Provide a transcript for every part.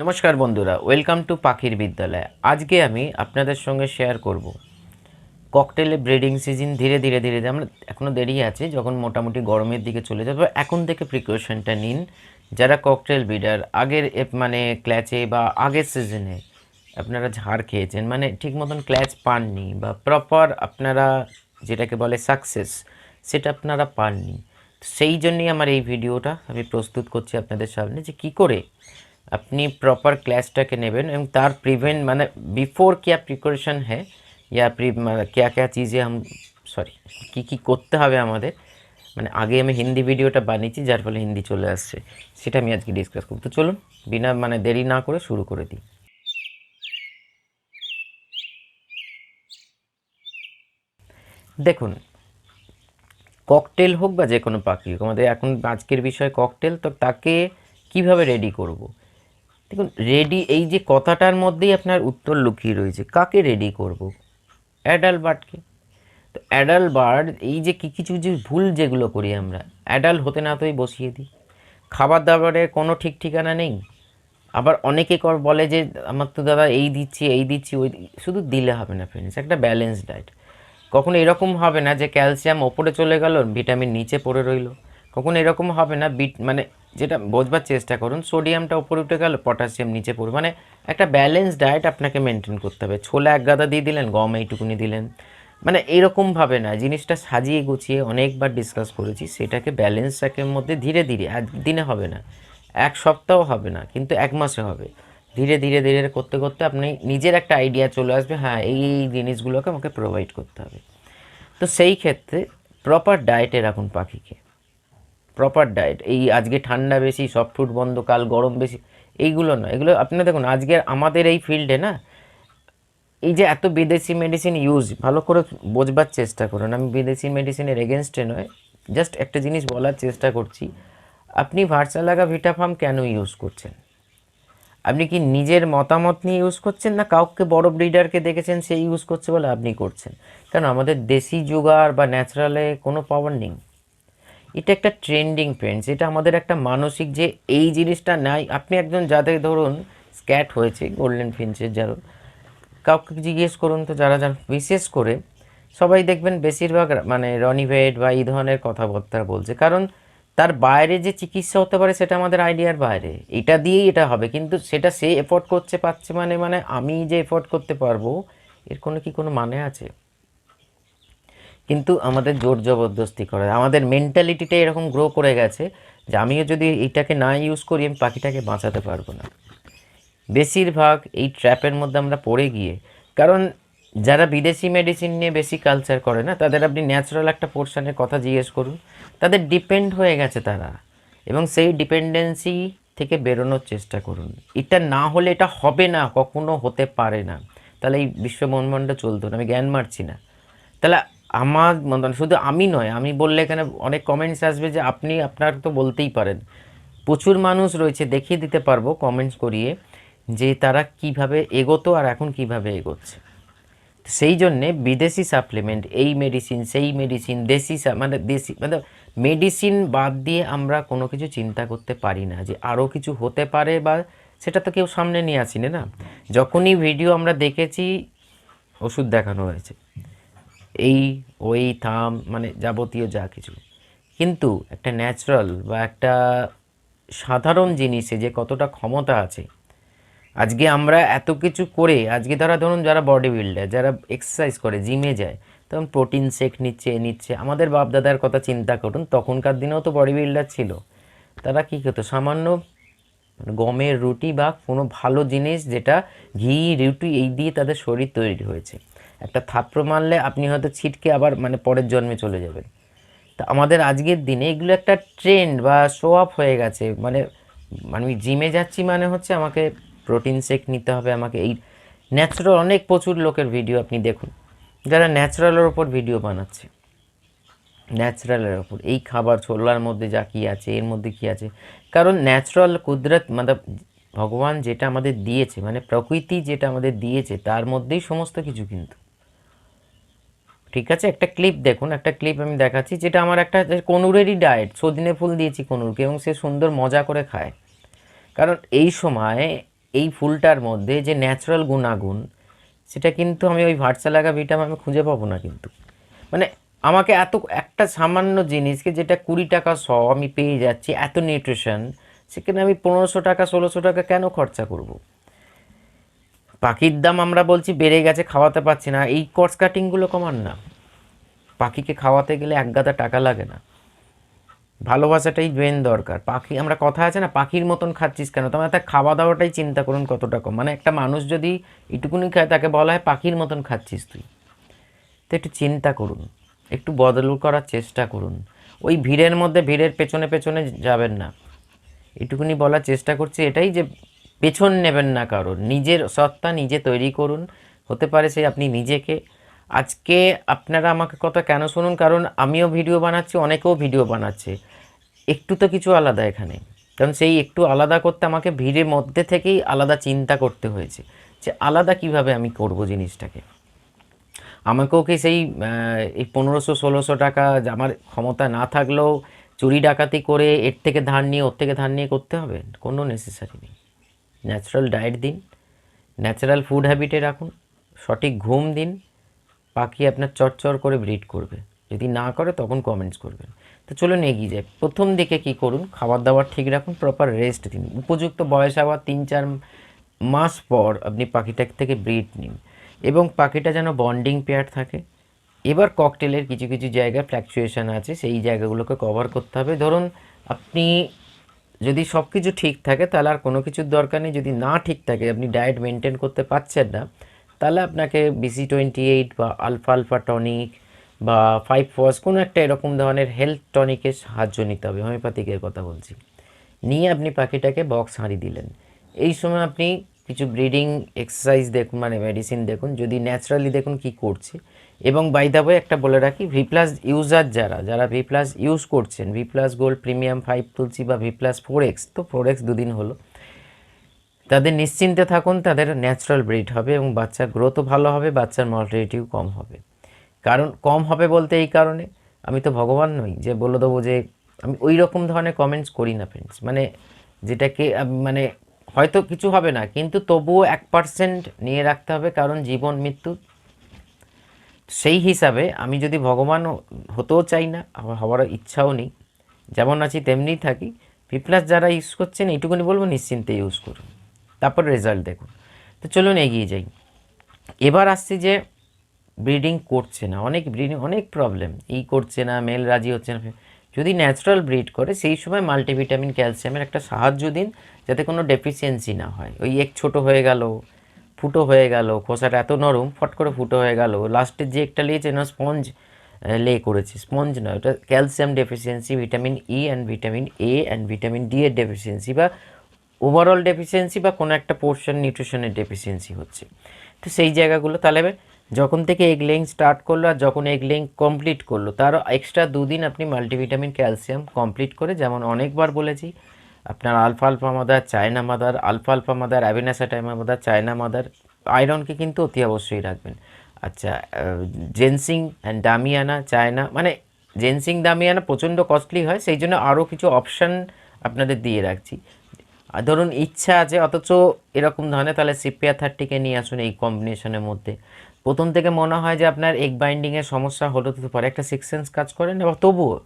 নমস্কার বন্ধুরা, welcome to পাখির বিদ্যালয়। আজকে আমি আপনাদের সঙ্গে শেয়ার করব। ককটেলে ব্রিডিং সিজন ধীরে ধীরে ধীরে ধীরে, আমরা এখনও দেরি আছে, যখন মোটামুটি গরমের দিকে চলে যাবে, এখন থেকে প্রিকশনটা নিন। যারা ককটেল ব্রিডার, আগের মানে ক্ল্যাচে বা আগের সিজনে আপনারা ঝাড় খেয়েছেন মানে ঠিক মতন ক্ল্যাচ পাননি বা প্রপার আপনারা যেটাকে বলে সাকসেস সেটা আপনারা পাননি। সেই জন্যই আমার এই ভিডিওটা আমি প্রস্তুত করছি আপনাদের সামনে যে কি করে আপনি প্রপার ক্লাসটাকে নেবেন এবং তার প্রিভেন্ট মানে বিফোর কি প্রিকশন হ্যাঁ या মানে क्या क्या চিজে সরি কী কী করতে হবে আমাদের? মানে আগে আমি হিন্দি ভিডিওটা বানিয়েছি, যার ফলে হিন্দি চলে আসছে, সেটা আমি আজকে ডিসকাস করব। তো চলুন, বিনা মানে দেরি না করে শুরু করে দিই। দেখুন ককটেল হোক বা যে কোনো পাখি হোক, আমাদের এখন আজকের বিষয় ককটেল তো তাকে কীভাবে রেডি করব। দেখুন রেডি এই যে কথাটার মধ্যেই আপনার উত্তর লুকিয়ে রয়েছে। কাকে রেডি করব। অ্যাডাল্ট বার্ডকে তো অ্যাডাল্ট বার্ড এই যে কি কিছু কিছু ভুল যেগুলো করি আমরা অ্যাডাল্ট হতে না হতেই বসিয়ে দিই। খাবার দাবারের কোনো ঠিক ঠিকানা নেই। আবার অনেকে কর বলে যে, আমার তো দাদা এই দিচ্ছি এই দিচ্ছি, ওই দি-" শুধু দিলে হবে না ফ্রেন্ডস একটা ব্যালেন্স ডায়েট কখনো এরকম হবে না যে ক্যালসিয়াম ওপরে চলে গেল ভিটামিন নিচে পড়ে রইল। কখনো এরকম হবে না বিট মানে যেটা বোঝবার চেষ্টা করুন, সোডিয়ামটা উপরে উঠে গেল, পটাশিয়াম নিচে পড়বে। মানে একটা ব্যালেন্স ডায়েট আপনাকে মেনটেন করতে হবে। ছোলা এক গাদা দিয়ে দিলেন, গম এইটুকুনি দিলেন। মানে এরকমভাবে না, জিনিসটা সাজিয়ে গুছিয়ে অনেকবার ডিসকাস করেছি, সেটাকে ব্যালেন্স রাখের মধ্যে ধীরে ধীরে একদিনে হবে না, এক সপ্তাহ হবে না, কিন্তু এক মাসে হবে। ধীরে ধীরে ধীরে করতে করতে আপনি নিজের একটা আইডিয়া চলে আসবে হ্যাঁ এই এই জিনিসগুলোকে আমাকে প্রোভাইড করতে হবে। তো সেই ক্ষেত্রে প্রপার ডায়েটে রাখুন পাখিকে। প্রপার ডায়েট এই আজকে ঠান্ডা বেশি সফট ফ্রুট বন্ধ, কাল গরম বেশি, এইগুলো না এগুলো আপনারা দেখুন আজকের আমাদের এই ফিল্ডে না, এই যে এত বিদেশি মেডিসিন ইউজ ভালো করে বোঝবার চেষ্টা করুন। আমি বিদেশি মেডিসিনের এগেনস্টে নয় জাস্ট একটা জিনিস বলার চেষ্টা করছি। আপনি ভার্সালাগা ভিটাফার্ম কেন ইউজ করছেন? আপনি কি নিজের মতামত নিয়ে ইউজ করছেন না কাউকে বড় ব্রিডারকে দেখেছেন সে ইউজ করছে বলে আপনি করছেন? কারণ আমাদের দেশি জোগাড় বা ন্যাচারালে কোনো পাওয়ার নেই। এটা একটা ট্রেন্ডিং ফ্রেন্ডস এটা আমাদের একটা মানসিক যে এই জিনিসটা নাই। আপনি একজন যাদের ধরুন স্ক্যাট হয়েছে গোল্ডেন ফিঞ্চের যার, কাউকে জিজ্ঞেস করুন তো যারা যান বিশেষ করে সবাই দেখবেন বেশিরভাগ মানে রনিভেট বা এই ধরনের কথাবার্তা বলছে। কারণ তার বাইরে যে চিকিৎসা হতে পারে, সেটা আমাদের আইডিয়ার বাইরে। এটা দিয়েই এটা হবে, কিন্তু সেটা সে এফোর্ড করছে, পাচ্ছে মানে মানে আমি যে এফোর্ড করতে পারব, এর কোনো কি কোনো মানে আছে? কিন্তু আমাদের জোর জবরদস্তি করে। আমাদের মেন্টালিটিটা এরকম গ্রো করে গেছে যে আমিও যদি এইটাকে না ইউজ করি, আমি পাখিটাকে বাঁচাতে পারব না। বেশিরভাগ এই ট্র্যাপের মধ্যে আমরা পড়ে গিয়ে, কারণ যারা বিদেশি মেডিসিন নিয়ে বেশি কালচার করে না, তাদের আপনি ন্যাচারাল একটা পোর্শনের কথা জিজ্ঞেস করুন, তাদের ডিপেন্ড হয়ে গেছে তারা। এবং সেই ডিপেন্ডেন্সি থেকে বেরোনোর চেষ্টা করুন। এটা না হলে এটা হবে না, কখনো হতে পারে না। তাহলে এই বিশ্ব ব্রহ্মাণ্ড চলতো না, আমি জ্ঞান মারছি না। তাহলে আমার মতন, শুধু আমি নয়, আমি বললে এখানে অনেক কমেন্টস আসবে যে আপনি, আপনার তো বলতেই পারেন। প্রচুর মানুষ রয়েছে, দেখিয়ে দিতে পারব কমেন্টস করিয়ে যে তারা কীভাবে এগোতো আর এখন কীভাবে এগোচ্ছে। সেই জন্যে বিদেশি সাপ্লিমেন্ট এই মেডিসিন সেই মেডিসিন দেশি মানে দেশি মানে মেডিসিন বাদ দিয়ে আমরা কোনো কিছু চিন্তা করতে পারি না যে আরও কিছু হতে পারে বা সেটা তো কেউ সামনে নিয়ে আসিনি না। যখনই ভিডিও আমরা দেখেছি, ওষুধ দেখানো হয়েছে। এই, ওই, থাম মানে যাবতীয় যা কিছু। কিন্তু একটা ন্যাচারাল বা একটা সাধারণ জিনিসে যে কতটা ক্ষমতা আছে, আজকে আমরা এত কিছু করে, আজকে তারা ধরুন যারা বডি বিল্ডার যারা এক্সারসাইজ করে জিমে যায়, তখন প্রোটিন শেক নিচ্ছে নিচ্ছে। আমাদের বাপদাদার কথা চিন্তা করুন, তখনকার দিনেও তো বডি বিল্ডার ছিল। তারা কী করতো, সামান্য মানে গমের রুটি বা কোনো ভালো জিনিস যেটা ঘি, রুটি, এই দিয়ে তাদের শরীর তৈরি হয়েছে। একটা থাপ্পড় মারলে আপনি হয়তো ছিটকে আবার মানে পরের জন্মে চলে যাবেন। তা আমাদের আজকের দিনে এগুলো একটা ট্রেন্ড বা শো আপ হয়ে গেছে। মানে মানে আমি জিমে যাচ্ছি মানে হচ্ছে আমাকে প্রোটিন শেক নিতে হবে, আমাকে এই ন্যাচারাল অনেক প্রচুর লোকের ভিডিও আপনি দেখুন। যারা ন্যাচারালের ওপর ভিডিও বানাচ্ছে। ন্যাচারালের ওপর এই খাবার ছোলার মধ্যে যা কী আছে, এর মধ্যে কী আছে? কারণ ন্যাচারাল কুদরত মানে ভগবান যেটা আমাদের দিয়েছে মানে প্রকৃতি যেটা আমাদের দিয়েছে, তার মধ্যেই সমস্ত কিছু কিন্তু। ঠিক আছে? একটা ক্লিপ দেখুন, একটা ক্লিপ আমি দেখাচ্ছি যেটা আমার একটা কনুরেরই ডায়েট সজনে ফুল দিয়েছি কনুরকে এবং সে সুন্দর মজা করে খায়। কারণ এই সময় এই ফুলটার মধ্যে যে ন্যাচারাল গুণাগুণ, সেটা কিন্তু আমি ওই ভার্সালাগা ভিটাম আমি খুঁজে পাবো না কিন্তু। মানে আমাকে এত, একটা সামান্য জিনিসকে যেটা কুড়ি টাকা শ আমি পেয়ে যাচ্ছি, এত নিউট্রিশন সেখানে আমি পনেরোশো টাকা, ষোলোশো টাকা কেন খরচা করব। পাখির দাম আমরা বলছি বেড়ে গেছে, খাওয়াতে পারছি না। এই কর্স কাটিংগুলো কমান না। পাখিকে খাওয়াতে গেলে এক গাদা টাকা লাগে না। ভালোবাসাটাই মেন দরকার। পাখি, আমরা কথা আছে না, পাখির মতন খাচ্ছিস কেন? তোমার তার খাওয়া দাওয়াটাই চিন্তা করুন কতটা কম। মানে একটা মানুষ যদি এটুকুনি খায়, তাকে বলা হয় পাখির মতন খাচ্ছিস তুই। তো একটু চিন্তা করুন। একটু বদল করার চেষ্টা করুন। ওই ভিড়ের মধ্যে, ভিড়ের পেছনে পেছনে যাবেন না। এটুকুনি বলার চেষ্টা করছি, এটাই যে পেছন নেবেন না কারণ নিজের সত্তা নিজে তৈরি করুন। হতে পারে সে আপনি নিজেকে। আজকে আপনারা আমাকে কথা কেন শুনুন? কারণ আমিও ভিডিও বানাচ্ছি, অনেকেও ভিডিও বানাচ্ছে। একটু তো কিছু আলাদা এখানে। কারণ সেই একটু আলাদা করতে আমাকে ভিড়ের মধ্যে থেকেই আলাদা চিন্তা করতে হয়েছে যে আলাদা কীভাবে আমি করব জিনিসটাকে। আমাকেও কি সেই এই পনেরোশো, ষোলোশো টাকা আমার ক্ষমতা না থাকলেও চুরি ডাকাতি করে এর থেকে ধার নিয়ে, ওর থেকে ধার নিয়ে করতে হবে? কোনো নেসেসারি নেই। ন্যাচারাল ডায়েট দিন, ন্যাচারাল ফুড হ্যাবিটে রাখুন, সঠিক ঘুম দিন, পাখি আপনার চরচর করে ব্রিড করবে। যদি না করে, তখন কমেন্টস করবেন। তো চলুন এগিয়ে যাই। প্রথম দিকে কি করুন? খাবার দাবার ঠিক রাখুন প্রপার রেস্ট দিন। উপযুক্ত বয়স আবার তিন চার মাস পর আপনি পাখিটার থেকে ব্রিড নিন এবং পাখিটা যেন বন্ডিং পেয়ার থাকে। এবার ককটেলের কিছু কিছু জায়গায় ফ্ল্যাকচুয়েশন আছে, সেই জায়গাগুলোকে কভার করতে হবে। ধরুন, আপনি যদি সব কিছু ঠিক থাকে, তাহলে আর কোনো কিছুর দরকার নেই। যদি না ঠিক থাকে, আপনি ডায়েট মেনটেন করতে পারছেন না, তাহলে আপনাকে বিসি টোয়েন্টি এইট বা আলফা আলফা টনিক বা ফাইভ ফস কোনো একটা এরকম ধরনের হেলথ টনিকের সাহায্য নিতে হবে। হোমিওপ্যাথিকের কথা বলছি। নিয়ে আপনি পাখিটাকে বক্স হাঁড়ি দিলেন। এই সময় আপনি কিছু ব্রিডিং এক্সারসাইজ দেখুন মানে মেডিসিন দেখুন, যদি ন্যাচারালি দেখুন কি করছে। এবং বাই দ্য ওয়ে একটা বলে রাখি ভি প্লাস ইউজার যারা যারা ভি প্লাস ইউজ করছেন V plus gold premium five Tulsi বা ভি প্লাস ফোর এক্স তো ফোর এক্স দুদিন হলো, তাদের নিশ্চিন্তে থাকুন, তাদের ন্যাচারাল ব্রিড হবে এবং বাচ্চার গ্রোথও ভালো হবে, বাচ্চার মর্টালিটিও কম হবে। কারণ কম হবে বলতে এই কারণে, আমি তো ভগবান নই, যে বলে দেবো যে, আমি ওই রকম ধরনের কমেন্টস করি না ফ্রেন্ডস মানে যেটাকে মানে হয়তো কিছু হবে না, কিন্তু তবুও এক পার্সেন্ট নিয়ে রাখতে হবে, কারণ জীবন মৃত্যু। সেই হিসাবে আমি যদি ভগবান হতেও চাই না, আমার হওয়ার ইচ্ছাও নেই, যেমন আছি তেমনিই থাকি। প্লাস যারা ইউজ করছেন, এইটুকুনি বলব, নিশ্চিন্তে ইউজ করুন। তারপর রেজাল্ট দেখুন। তো চলুন এগিয়ে যাই। এবার আসছি যে ব্রিডিং করছে না, অনেক ব্রিডিং অনেক প্রবলেম এই করছে না মেল রাজি হচ্ছে না যদি ন্যাচারাল ব্রিড করে, সেই সময় মাল্টিভিটামিন ক্যালসিয়ামের একটা সাহায্য দিন, যাতে কোনো ডেফিসিয়েন্সি না হয়। ওই এক ছোট হয়ে গেল, ফুটো হয়ে গেল, খোসাটা এত নরম, ফট করে ফুটো হয়ে গেল। লাস্টের যে একটা লিয়েছে না স্পঞ্জ লে করেছে। স্পঞ্জ নয়, ওটা calcium deficiency vitamin E and vitamin A and vitamin D এর ডেফিসিয়েন্সি বা ওভারঅল ডেফিসিয়েন্সি বা কোনো একটা পোর্শন নিউট্রিশনের ডেফিসিয়েন্সি হচ্ছে। তো সেই জায়গাগুলো তাহলে যখন থেকে এগ লেইং স্টার্ট করল আর যখন এগ লেইং কমপ্লিট করল তার এক্সট্রা দুদিন আপনি মাল্টিভিটামিন ক্যালসিয়াম কমপ্লিট করে, যেমন অনেকবার বলেছি, আপনার alpha alpha mother china mother alpha alpha mother অ্যাভিনাসাটাইমা মাদার চায়না মাদার আয়রনকে কিন্তু অতি অবশ্যই রাখবেন। আচ্ছা জেনসিং অ্যান্ড দামিয়ানা চায়না মানে জেন্সিং দামিয়ানা প্রচণ্ড কস্টলি হয়, সেই জন্য আরও কিছু অপশান আপনাদের দিয়ে রাখছি। ধরুন ইচ্ছা আছে, অথচ এরকম ধরনের, তাহলে সিপিয়া থার্টিকে নিয়ে আসুন এই কম্বিনেশনের মধ্যে। প্রথম থেকে মনে হয় যে আপনার এগ বাইন্ডিংয়ের সমস্যা হলো তো পরে একটা সিক্স সেন্স কাজ করেন এবং তবুও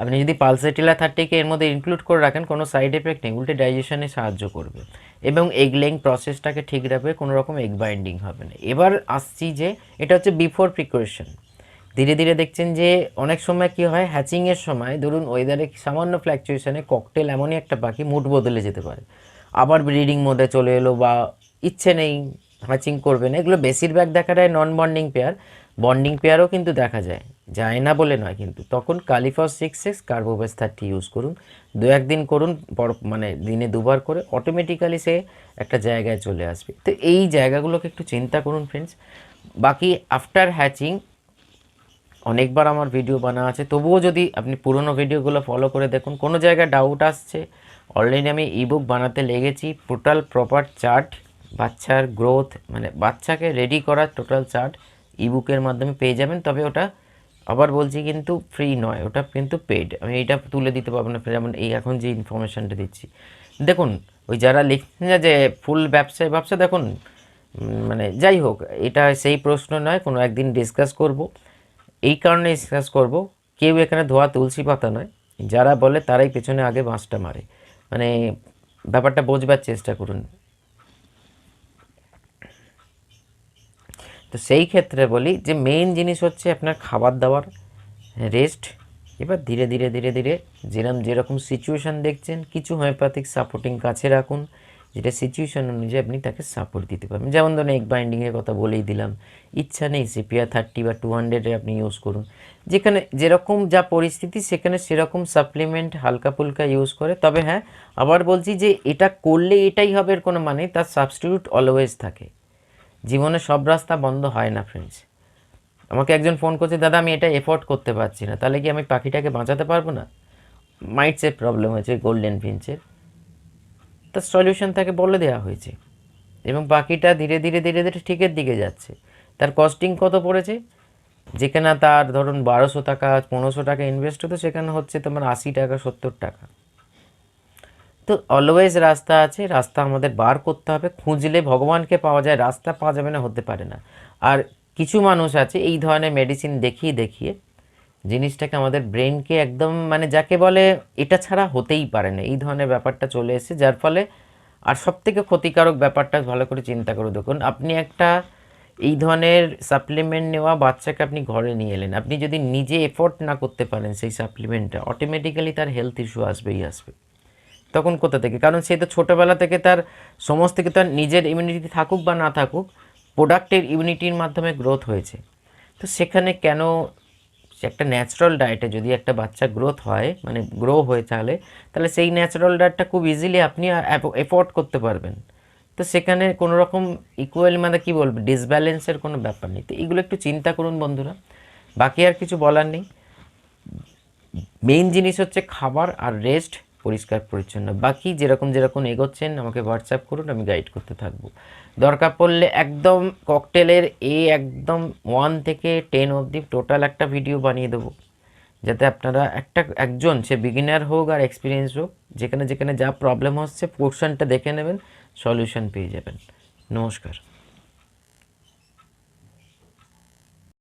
আপনি যদি পালসেটিলা থার্টিকে এর মধ্যে ইনক্লুড করে রাখেন, কোনো সাইড এফেক্ট নেই, উল্টে ডাইজেশনে সাহায্য করবে। এবং এগ লেইং প্রসেসটাকে ঠিক রাখবে, কোনো রকম এগ বাইন্ডিং হবে না। এবার আসছি যে এটা হচ্ছে বিফোর প্রিপারেশন ধীরে ধীরে দেখছেন যে অনেক সময় কি হয় হ্যাচিংয়ের সময় ধরুন ওয়েদারে সামান্য ফ্ল্যাকচুয়েশনে ককটেল এমনই একটা পাখি মুড বদলে যেতে পারে। আবার ব্রিডিং মোডে চলে এলো বা ইচ্ছে নেই হ্যাচিং করবে না। এগুলো বেশিরভাগ দেখা যায় নন বন্ডিং পেয়ার বন্ডিং পেয়ারও কিন্তু দেখা যায়। যায় না বলে নয় কিন্তু। তখন kali phos six six carbo veg thirty use করুন। দু একদিন করুন, পর মানে দিনে দুবার করে অটোমেটিক্যালি সে একটা জায়গায় চলে আসবে। তো এই জায়গাগুলোকে একটু চিন্তা করুন ফ্রেন্ডস বাকি আফটার হ্যাচিং অনেকবার আমার ভিডিও বানা আছে। তবুও যদি আপনি পুরনো ভিডিওগুলো ফলো করে দেখুন, কোনো জায়গায় ডাউট আসছে। অলরেডি আমি ইবুক বানাতে লেগেছি। টোটাল প্রপার চার্ট বাচ্চার গ্রোথ মানে বাচ্চাকে রেডি করার টোটাল চার্ট ইবুকের মাধ্যমে পেয়ে যাবেন। তবে ওটা আবার বলছি কিন্তু ফ্রি নয়, ওটা কিন্তু পেড আমি এটা তুলে দিতে পারব না, যেমন এই এখন যে ইনফরমেশানটা দিচ্ছি। দেখুন, ওই যারা লিখছেন না যে ফুল ব্যবসায়, ব্যবসা দেখুন মানে যাই হোক, এটা সেই প্রশ্ন নয়, কোনো একদিন ডিসকাস করব। এই কারণে ডিসকাস করব, কেউ এখানে ধোয়া তুলসী পাতা নয়, যারা বলে তারাই পেছনে আগে বাঁশটা মারে। মানে ব্যাপারটা বোঝবার চেষ্টা করুন। তো সেই ক্ষেত্রে বলি যে মেইন জিনিস হচ্ছে আপনার খাবার দাবার রেস্ট এবার ধীরে ধীরে ধীরে ধীরে যেরকম যেরকম সিচুয়েশান দেখছেন, কিছু হোমিওপ্যাথিক সাপোর্টিং কাছে রাখুন, যেটা সিচুয়েশান অনুযায়ী আপনি তাকে সাপোর্ট দিতে পারবেন। যেমন ধরুন এগ বাইন্ডিংয়ের কথা বলেই দিলাম, ইচ্ছা নেই সিপিআর থার্টি বা টু হান্ড্রেডে আপনি ইউজ করুন। যেখানে যেরকম যা পরিস্থিতি, সেখানে সেরকম সাপ্লিমেন্ট হালকা ফুলকা ইউজ করে। তবে হ্যাঁ আবার বলছি যে এটা করলে এটাই হবে এর কোনো মানে তার সাবস্টিটিউট অলওয়েজ থাকে। জীবনে সব রাস্তা বন্ধ হয় না ফ্রেন্ডস আমাকে একজন ফোন করছে, দাদা, আমি এটা এফোর্ড করতে পারছি না। তাহলে কি আমি পাখিটাকে বাঁচাতে পারব না? মাইটসের প্রবলেম হয়েছে গোল্ডেন ফিঞ্চের তার সলিউশন তাকে বলে দেওয়া হয়েছে। এবং পাখিটা ধীরে ধীরে ধীরে ধীরে ঠিকের দিকে যাচ্ছে। তার কস্টিং কত পড়েছে? যেখানে তার, ধরুন, বারোশো টাকা, পনেরোশো টাকা ইনভেস্ট হতো, সেখানে হচ্ছে তোমার আশি টাকা, সত্তর টাকা। তো অলওয়েজ রাস্তা আছে, রাস্তা আমাদের বার করতে হবে। খুঁজলে ভগবানকে পাওয়া যায়, রাস্তা পাওয়া যাবে না, হতে পারে না। আর কিছু মানুষ আছে, এই ধরনের মেডিসিন দেখিয়ে দেখিয়ে জিনিসটাকে আমাদের ব্রেনকে একদম মানে যাকে বলে এটা ছাড়া হতেই পারে না। এই ধরনের ব্যাপারটা চলে এসেছে, যার ফলে আর সব থেকে ক্ষতিকারক ব্যাপারটা ভালো করে চিন্তা করে দেখুন। আপনি একটা এই ধরনের সাপ্লিমেন্ট নেওয়া বাচ্চাকে আপনি ঘরে নিয়ে এলেন। আপনি যদি নিজে এফোর্ট না করতে পারেন সেই সাপ্লিমেন্টটা অটোমেটিক্যালি তার হেলথ ইস্যু আসবেই, আসবে। তখন কোথা থেকে? কারণ সে তো ছোটোবেলা থেকে তার সমস্ত কিছু, তার নিজের ইমিউনিটি থাকুক বা না থাকুক প্রোডাক্টের ইমিউনিটির মাধ্যমে গ্রোথ হয়েছে। তো সেখানে কেন একটা ন্যাচারাল ডায়েটে যদি একটা বাচ্চা গ্রোথ হয় মানে গ্রো হয়ে তাহলে তাহলে সেই ন্যাচারাল ডায়েটটা খুব ইজিলি আপনি এফোর্ড করতে পারবেন। তো সেখানে কোনো রকম ইকুয়াল মানে কী বলব ডিসব্যালেন্সের কোনো ব্যাপার নেই। তো এগুলো একটু চিন্তা করুন বন্ধুরা। বাকি আর কিছু বলার নেই। মেইন জিনিস হচ্ছে খাবার আর রেস্ট পরিষ্কার, পরিচ্ছন্ন। বাকি যেরকম যেরকম এগোচ্ছেন, আমাকে হোয়াটসঅ্যাপ করুন, আমি গাইড করতে থাকব। দরকার পড়লে একদম ককটেলের এ একদম ওয়ান থেকে টেন অবধি টোটাল একটা ভিডিও বানিয়ে দেবো। যাতে আপনারা একটা, একজন, সে বিগিনার হোক আর এক্সপিরিয়েন্স হোক, যেখানে যেখানে যা প্রবলেম হচ্ছে পোর্শনটা দেখে নেবেন সলিউশন পেয়ে যাবেন। নমস্কার।